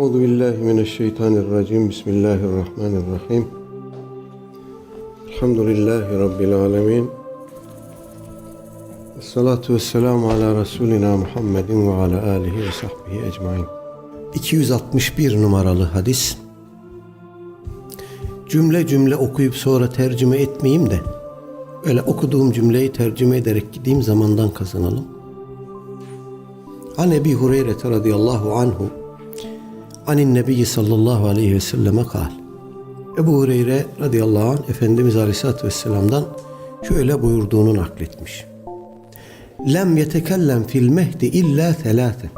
Euzu billahi mineşşeytanirracim. Bismillahirrahmanirrahim. Elhamdülillahi rabbil alamin. Esselatu vesselamu ala Resulina Muhammedin ve ala alihi ve sahbihi ecmain. 261 numaralı hadis. Cümle cümle okuyup sonra tercüme etmeyeyim de öyle okuduğum cümleyi tercüme ederek gideyim zamandan kazanalım. An Ebi Hureyre radıyallahu anhu Anin Nebi sallallahu aleyhi ve selleme kal. Ebu Hureyre radıyallahu anh Efendimiz aleyhissalatü vesselam'dan şöyle buyurduğunu nakletmiş. Lem yetekellem fil mehdi illa telate.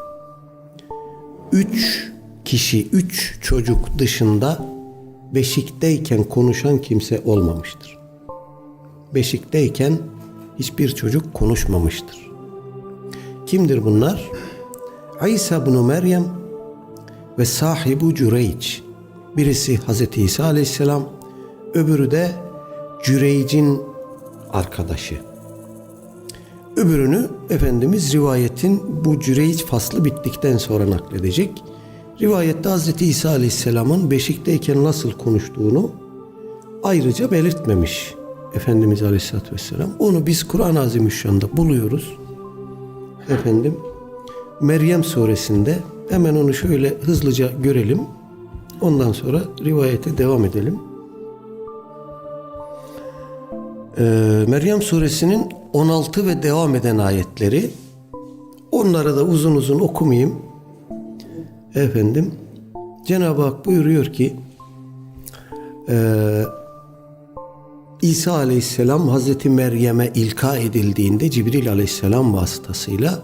Üç kişi, üç çocuk dışında beşikteyken konuşan kimse olmamıştır. Beşikteyken hiçbir çocuk konuşmamıştır. Kimdir bunlar? İsa bin Meryem ve sahibu Cüreyç. Birisi Hazreti İsa aleyhisselam, öbürü de Cüreyc'in arkadaşı. Öbürünü Efendimiz rivayetin bu Cüreyç faslı bittikten sonra nakledecek. Rivayette Hazreti İsa aleyhisselamın beşikteyken nasıl konuştuğunu ayrıca belirtmemiş Efendimiz aleyhisselatü vesselam. Onu biz Kur'an-ı Azimüşşan'da buluyoruz. Efendim Meryem suresinde hemen onu şöyle hızlıca görelim. Ondan sonra rivayete devam edelim. Ee, Meryem suresinin 16 ve devam eden ayetleri onları da uzun uzun okumayayım. Efendim Cenab-ı Hak buyuruyor ki e, İsa aleyhisselam Hazreti Meryem'e ilka edildiğinde Cibril aleyhisselam vasıtasıyla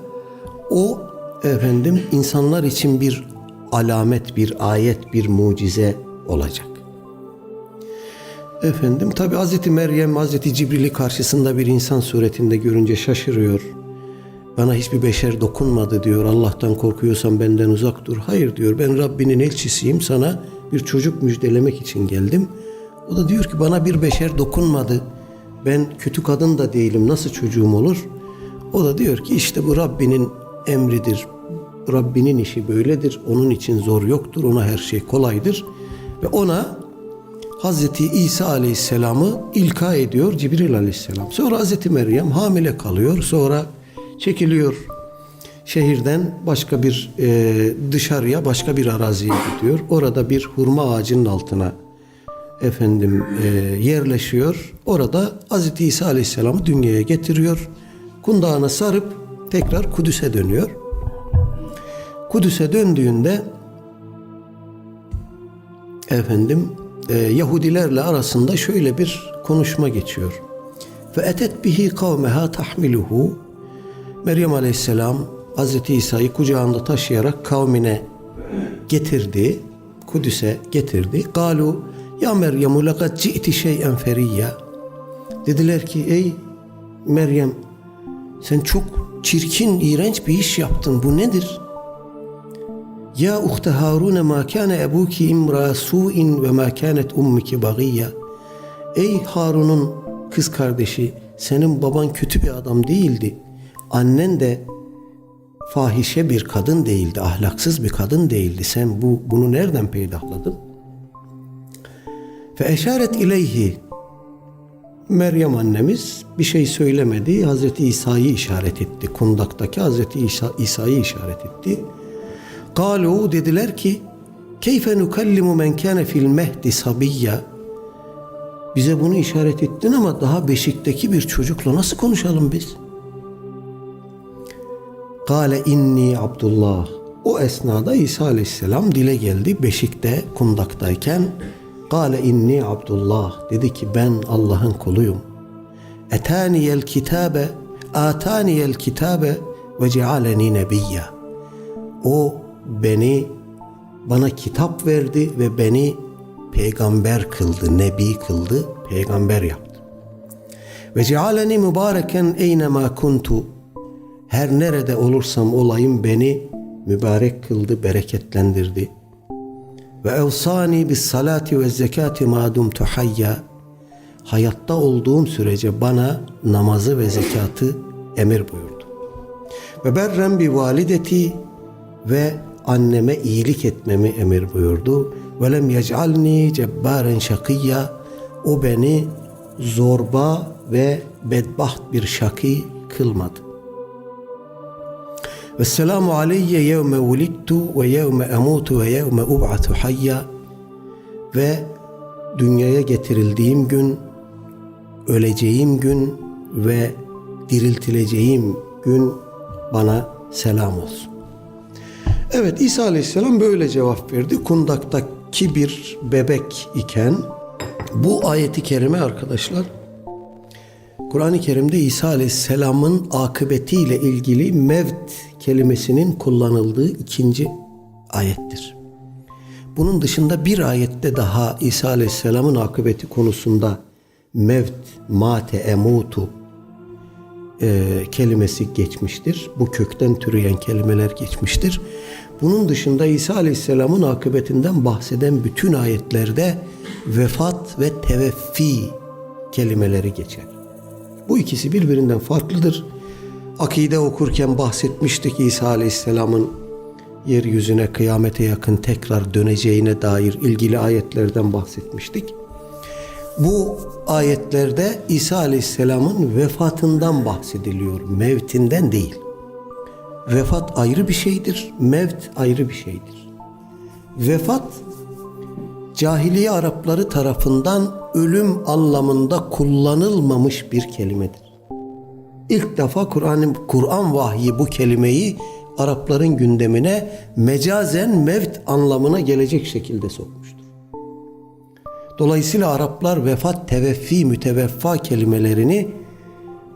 o efendim insanlar için bir alamet, bir ayet, bir mucize olacak. Efendim tabi Hazreti Meryem Hazreti Cibril'i karşısında bir insan suretinde görünce şaşırıyor. Bana hiçbir beşer dokunmadı diyor. Allah'tan korkuyorsan benden uzak dur. Hayır diyor ben Rabbinin elçisiyim sana bir çocuk müjdelemek için geldim. O da diyor ki bana bir beşer dokunmadı. Ben kötü kadın da değilim nasıl çocuğum olur? O da diyor ki işte bu Rabbinin emridir. Rabbinin işi böyledir. Onun için zor yoktur. Ona her şey kolaydır. Ve ona Hazreti İsa Aleyhisselam'ı ilka ediyor Cibril Aleyhisselam. Sonra Hazreti Meryem hamile kalıyor. Sonra çekiliyor şehirden başka bir e, dışarıya başka bir araziye gidiyor. Orada bir hurma ağacının altına efendim e, yerleşiyor. Orada Hazreti İsa Aleyhisselam'ı dünyaya getiriyor. Kundağına sarıp tekrar Kudüs'e dönüyor. Kudüs'e döndüğünde efendim e, Yahudilerle arasında şöyle bir konuşma geçiyor. Ve etet bihi kavmeha tahmiluhu Meryem Aleyhisselam Hazreti İsa'yı kucağında taşıyarak kavmine getirdi. Kudüs'e getirdi. Galu ya Meryem lekad ci'ti şey'en feriyya. Dediler ki ey Meryem sen çok çirkin, iğrenç bir iş yaptın. Bu nedir? Ya uhte Harun ma kana ebuki imra su'in ve ma kanet ummuki bagiyya. Ey Harun'un kız kardeşi, senin baban kötü bir adam değildi. Annen de fahişe bir kadın değildi, ahlaksız bir kadın değildi. Sen bu bunu nereden peydahladın? Fe eşaret ileyhi Meryem annemiz bir şey söylemedi. Hazreti İsa'yı işaret etti. Kundaktaki Hazreti İsa, İsa'yı işaret etti. Galu dediler ki keyfe nukallimu men kâne fil mehdi sabiyya bize bunu işaret ettin ama daha beşikteki bir çocukla nasıl konuşalım biz? Kale inni Abdullah. O esnada İsa aleyhisselam dile geldi beşikte kundaktayken Kale inni Abdullah dedi ki ben Allah'ın kuluyum. Etaniyel kitabe ataniyel kitabe ve cealeni nebiyya. O beni bana kitap verdi ve beni peygamber kıldı, nebi kıldı, peygamber yaptı. Ve cealeni mübareken eynema kuntu. Her nerede olursam olayım beni mübarek kıldı, bereketlendirdi. Ve evsani bis salati ve zekati madum tuhayya. Hayatta olduğum sürece bana namazı ve zekatı emir buyurdu. Ve berrem bi valideti ve anneme iyilik etmemi emir buyurdu. Ve lem yec'alni cebbaren şakiyya. O beni zorba ve bedbaht bir şaki kılmadı. Ve selamu aleyye yevme vulittu ve yevme emutu ve yevme ub'atu hayya. Ve dünyaya getirildiğim gün, öleceğim gün ve diriltileceğim gün bana selam olsun. Evet İsa Aleyhisselam böyle cevap verdi. Kundaktaki bir bebek iken bu ayeti kerime arkadaşlar Kur'an-ı Kerim'de İsa Aleyhisselam'ın akıbetiyle ilgili mevt kelimesinin kullanıldığı ikinci ayettir. Bunun dışında bir ayette daha İsa Aleyhisselam'ın akıbeti konusunda mevt, mate, emutu e, kelimesi geçmiştir. Bu kökten türeyen kelimeler geçmiştir. Bunun dışında İsa Aleyhisselam'ın akıbetinden bahseden bütün ayetlerde vefat ve teveffi kelimeleri geçer. Bu ikisi birbirinden farklıdır. Akide okurken bahsetmiştik İsa Aleyhisselam'ın yeryüzüne kıyamete yakın tekrar döneceğine dair ilgili ayetlerden bahsetmiştik. Bu ayetlerde İsa Aleyhisselam'ın vefatından bahsediliyor, mevtinden değil. Vefat ayrı bir şeydir, mevt ayrı bir şeydir. Vefat cahiliye Arapları tarafından ölüm anlamında kullanılmamış bir kelimedir. İlk defa Kur'an Kur'an vahyi bu kelimeyi Arapların gündemine mecazen mevt anlamına gelecek şekilde sokmuştur. Dolayısıyla Araplar vefat, teveffi, müteveffa kelimelerini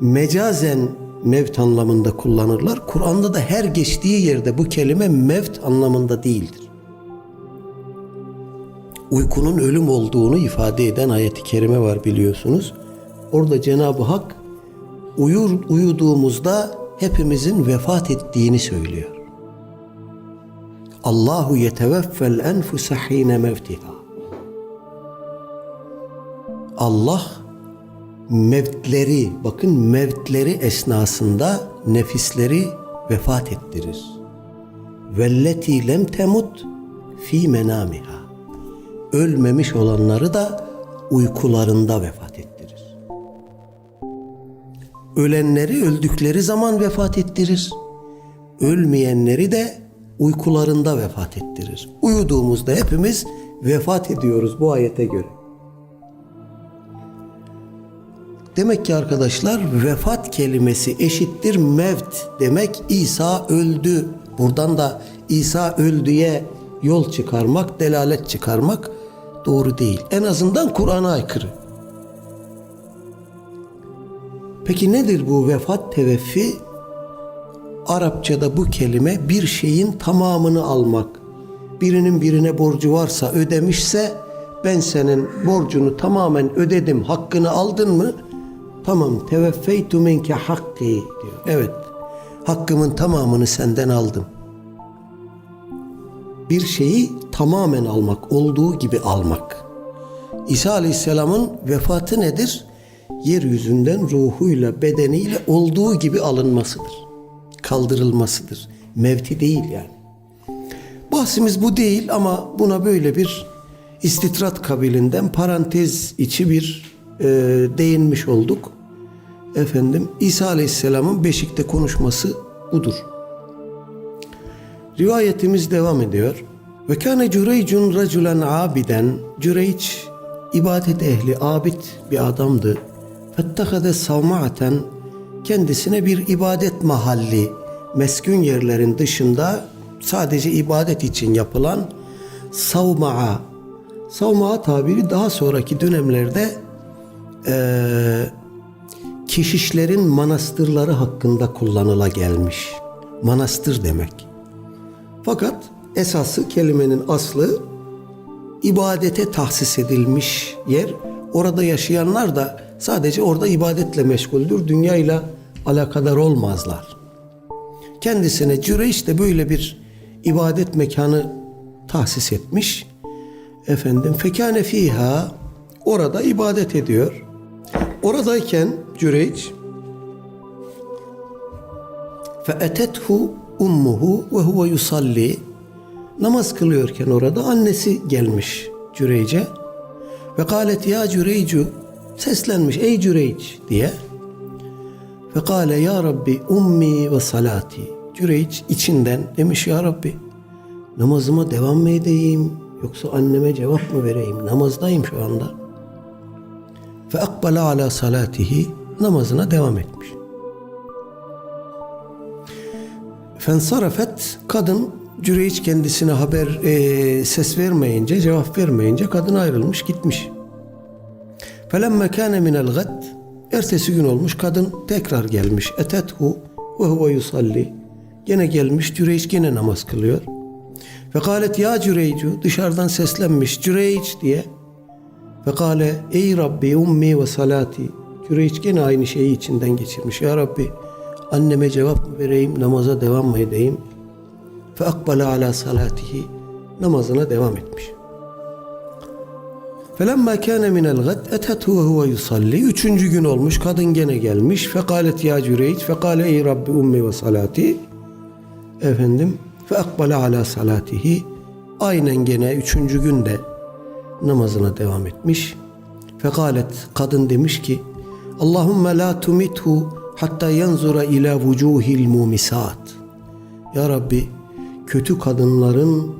mecazen mevt anlamında kullanırlar. Kur'an'da da her geçtiği yerde bu kelime mevt anlamında değildir. Uykunun ölüm olduğunu ifade eden ayeti kerime var biliyorsunuz. Orada Cenab-ı Hak uyur uyuduğumuzda hepimizin vefat ettiğini söylüyor. Allahu yeteveffel enfuse hine mevtiha. Allah mevtleri, bakın mevtleri esnasında nefisleri vefat ettirir. Velleti lem temut fi menamiha. Ölmemiş olanları da uykularında vefat ettirir. Ölenleri öldükleri zaman vefat ettirir. Ölmeyenleri de uykularında vefat ettirir. Uyuduğumuzda hepimiz vefat ediyoruz bu ayete göre. Demek ki arkadaşlar vefat kelimesi eşittir mevt demek İsa öldü. Buradan da İsa öldüye yol çıkarmak, delalet çıkarmak doğru değil. En azından Kur'an'a aykırı. Peki nedir bu vefat teveffi? Arapçada bu kelime bir şeyin tamamını almak. Birinin birine borcu varsa ödemişse ben senin borcunu tamamen ödedim, hakkını aldın mı? Tamam, teveffeytu minke hakki diyor. Evet, hakkımın tamamını senden aldım. Bir şeyi tamamen almak, olduğu gibi almak. İsa Aleyhisselam'ın vefatı nedir? Yeryüzünden ruhuyla, bedeniyle olduğu gibi alınmasıdır. Kaldırılmasıdır. Mevti değil yani. Bahsimiz bu değil ama buna böyle bir istitrat kabilinden parantez içi bir e, değinmiş olduk. Efendim İsa Aleyhisselam'ın beşikte konuşması budur. Rivayetimiz devam ediyor. Ve kâne Cüreycun raculen abiden Cüreyç ibadet ehli abid bir adamdı. Fettehade savma'aten kendisine bir ibadet mahalli meskun yerlerin dışında sadece ibadet için yapılan savma'a savma'a tabiri daha sonraki dönemlerde eee keşişlerin manastırları hakkında kullanıla gelmiş. Manastır demek. Fakat esası kelimenin aslı ibadete tahsis edilmiş yer. Orada yaşayanlar da sadece orada ibadetle meşguldür. Dünyayla alakadar olmazlar. Kendisine Cüreyş de böyle bir ibadet mekanı tahsis etmiş. Efendim fekane fiha orada ibadet ediyor. Oradayken Cüreyç fe etethu ummuhu ve huve yusalli Namaz kılıyorken orada annesi gelmiş Cüreyc'e. Ve kalet ya Cüreycu seslenmiş ey Cüreyc diye. Ve kale ya Rabbi ummi ve salati. Cüreyc içinden demiş ya Rabbi namazıma devam mı edeyim yoksa anneme cevap mı vereyim? Namazdayım şu anda. Fe akbala ala salatihi namazına devam etmiş. Fensarafet kadın Cüreyç kendisine haber e, ses vermeyince cevap vermeyince kadın ayrılmış gitmiş. Felemme kâne minel gad ertesi gün olmuş kadın tekrar gelmiş. Ve huve yusalli. Gene gelmiş Cüreyç gene namaz kılıyor. Ve kalet ya Cüreycu dışarıdan seslenmiş Cüreyç diye. Ve kale ey Rabbi ummi ve salati. Cüreyç gene aynı şeyi içinden geçirmiş. Ya Rabbi anneme cevap mı vereyim namaza devam mı edeyim? Fe akbala ala salatihi namazına devam etmiş. Felemma kâne minel gad etethu ve huve yusalli. Üçüncü gün olmuş kadın gene gelmiş. Fekalet ya Cüreyç. Fekale ey Rabbi ummi ve salati. Efendim fe akbala ala salatihi. Aynen gene üçüncü günde namazına devam etmiş. Fekalet kadın demiş ki Allahümme la tumithu hatta yanzura ila vucuhil mumisat. Ya Rabbi kötü kadınların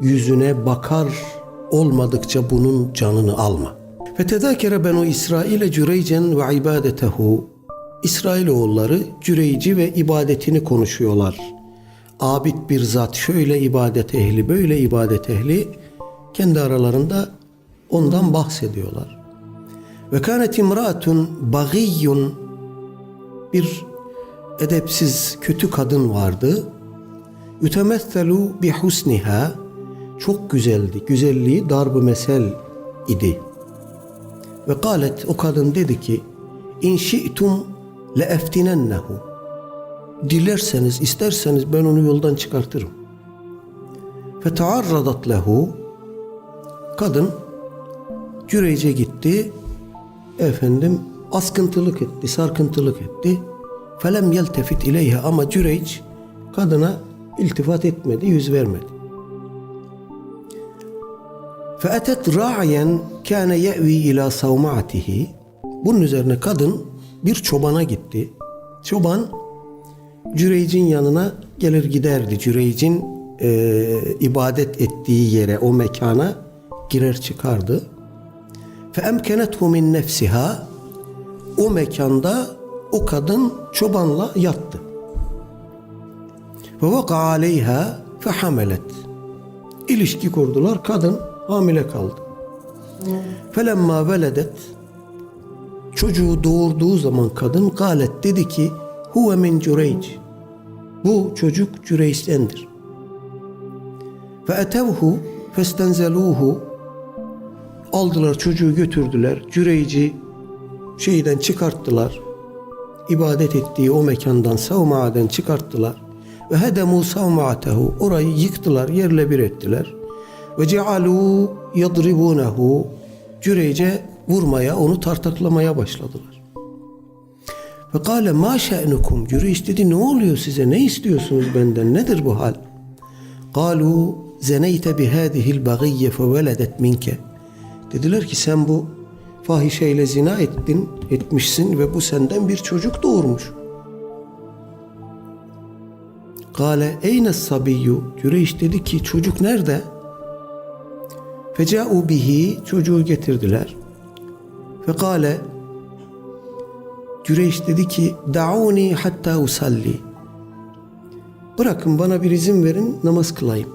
yüzüne bakar olmadıkça bunun canını alma. Ve tedakere benu İsrail'e cüreycen ve ibadetehu. İsrailoğulları cüreyci ve ibadetini konuşuyorlar. Abid bir zat şöyle ibadet ehli böyle ibadet ehli kendi aralarında ondan bahsediyorlar. Ve kânet imraatun bagiyyun bir edepsiz kötü kadın vardı. Yütemesselu bi husniha çok güzeldi. Güzelliği darb-ı mesel idi. Ve kalet o kadın dedi ki in şi'tum le eftinennehu dilerseniz isterseniz ben onu yoldan çıkartırım. Fetearradat lehu kadın Cüreyce gitti efendim askıntılık etti, sarkıntılık etti. Felem yeltefit ileyha ama Cüreyç kadına iltifat etmedi, yüz vermedi. Feetet ra'yen kâne ye'vi ila savma'atihi. Bunun üzerine kadın bir çobana gitti. Çoban Cüreyc'in yanına gelir giderdi. Cüreyc'in e, ibadet ettiği yere, o mekana girer çıkardı. Emkenethu min nefsiha o mekanda o kadın çobanla yattı. Ve vaka aleyha fe hamelet. İlişki kurdular. Kadın hamile kaldı. Felemma veledet çocuğu doğurduğu zaman kadın galet dedi ki huve min Cüreyc. Bu çocuk Cüreyç'tendir. Ve etevhu festenzeluhu aldılar çocuğu götürdüler. Cüreyci şeyden çıkarttılar. İbadet ettiği o mekandan savmaaden çıkarttılar. Ve hedemu savmaatehu orayı yıktılar, yerle bir ettiler. Ve cealu yadribunehu Cüreyce vurmaya, onu tartaklamaya başladılar. Ve kâle ma şe'nukum Cüreyç dedi ne oluyor size, ne istiyorsunuz benden, nedir bu hal? Kalu zeneyte bihâzihil bagiyye feveledet minke. Dediler ki sen bu fahişeyle zina ettin, etmişsin ve bu senden bir çocuk doğurmuş. Kale eyne sabiyyu Cüreyş dedi ki çocuk nerede? Feca'u bihi çocuğu getirdiler. Fekale Cüreyş dedi ki da'uni hatta usalli. Bırakın bana bir izin verin namaz kılayım.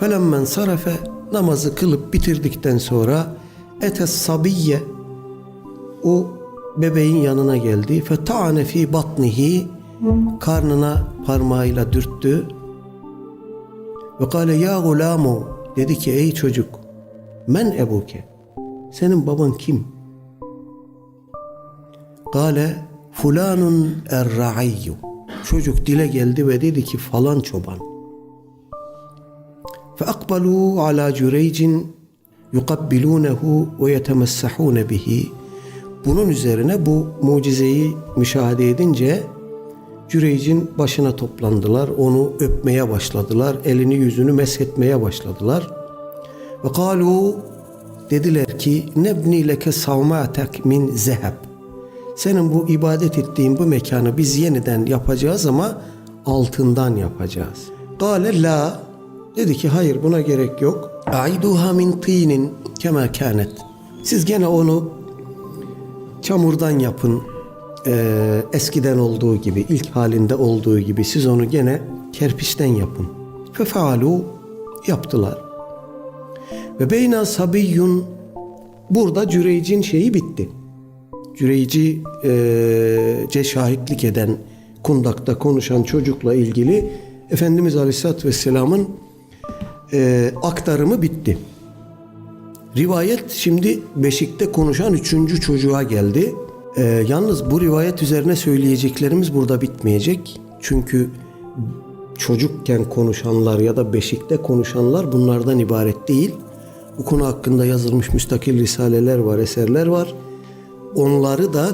Felemmen sarafe namazı kılıp bitirdikten sonra etes sabiyye o bebeğin yanına geldi. Feta'ane fi batnihi karnına parmağıyla dürttü. Ve kâle ya gulamu dedi ki ey çocuk men ebuke senin baban kim? Kale fulanun erra'iyyu çocuk dile geldi ve dedi ki falan çoban. فأقبلوا على جريج يقبلونه ويتمسحون bihi. Bunun üzerine bu mucizeyi müşahede edince Cüreyc'in başına toplandılar. Onu öpmeye başladılar. Elini yüzünü meshetmeye başladılar. Ve kalu dediler ki nebni leke savmatek min zeheb. Senin bu ibadet ettiğin bu mekanı biz yeniden yapacağız ama altından yapacağız. Kale la dedi ki hayır buna gerek yok. Aiduha min tinin kema kanet. Siz gene onu çamurdan yapın. Ee, eskiden olduğu gibi, ilk halinde olduğu gibi siz onu gene kerpiçten yapın. Fefaalu yaptılar. Ve beyna sabiyyun burada Cüreyc'in şeyi bitti. Cüreyci e, şahitlik eden kundakta konuşan çocukla ilgili Efendimiz Aleyhisselatü Vesselam'ın e, aktarımı bitti. Rivayet şimdi Beşik'te konuşan üçüncü çocuğa geldi. E, yalnız bu rivayet üzerine söyleyeceklerimiz burada bitmeyecek. Çünkü çocukken konuşanlar ya da Beşik'te konuşanlar bunlardan ibaret değil. Bu konu hakkında yazılmış müstakil risaleler var, eserler var. Onları da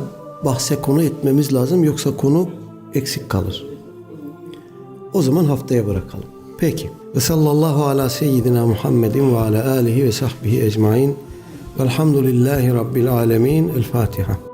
bahse konu etmemiz lazım yoksa konu eksik kalır. O zaman haftaya bırakalım. Peki. Ve sallallahu ala seyyidina Muhammedin ve ala alihi ve sahbihi ecmain. Velhamdülillahi Rabbil alemin. El Fatiha.